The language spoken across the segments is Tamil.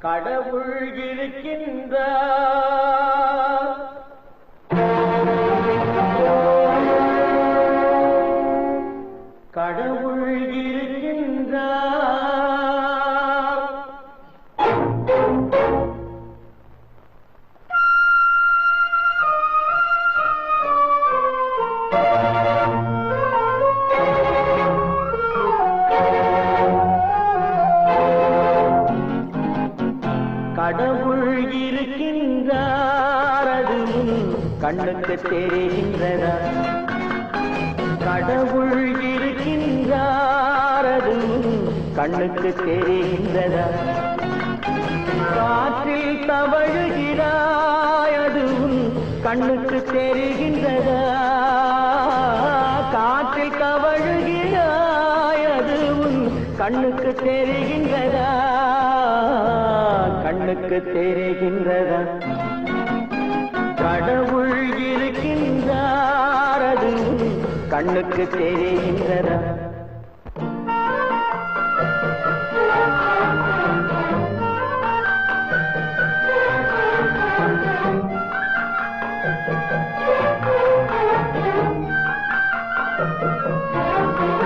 கடவுள் இருக்கின்றார் கடவுள் இருக்கின்றார் கடவுள் இருக்கின்றார் அது உன் கண்ணுக்கு தெரிகின்றதா? கடவுள் இருக்கின்றார் அது உன் கண்ணுக்கு தெரிகின்றதா? காற்றில் தவழுகிறாய் அது உன் கண்ணுக்கு தெரிகின்றதா? காற்றில் தவழுகிறாய் அது உன் கண்ணுக்கு தெரிகின்றதா? கண்ணுக்கு தெரிகின்றதா கடவுள் இருக்கின்றார் கண்ணுக்கு தெரிகின்றதா Thank you.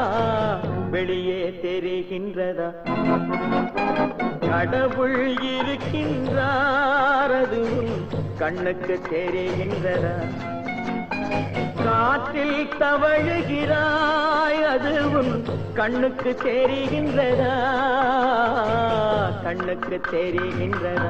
வெளியே தெரிகின்றதா? கடவுள் இருக்கின்றார் கண்ணுக்கு தெரிகின்றதா? காற்றில் தவழுகிறாய் அதுவும் கண்ணுக்கு தெரிகின்றதா? கண்ணுக்கு தெரிகின்றதா?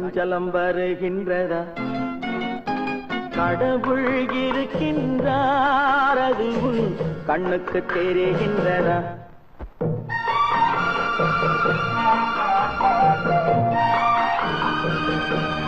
அஞ்சலம் வருகின்றதா கடவுள் இருக்கின்றார் அது உன் கண்ணுக்கு தெரிகின்றதா Thank you.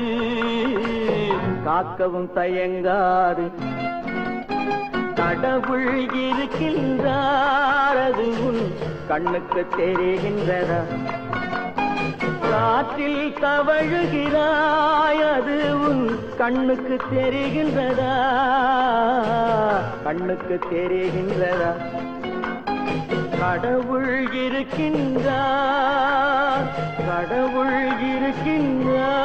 காக்கவும் தயங்காது. கடவுள் இருக்கின்றார் அது உன் கண்ணுக்கு தெரிகின்றதா? காற்றில் தவழுகிறாய் அது உன் கண்ணுக்கு தெரிகின்றதா? கண்ணுக்கு தெரிகின்றதா? கடவுள் இருக்கின்றார் கடவுள் இருக்கின்றார்.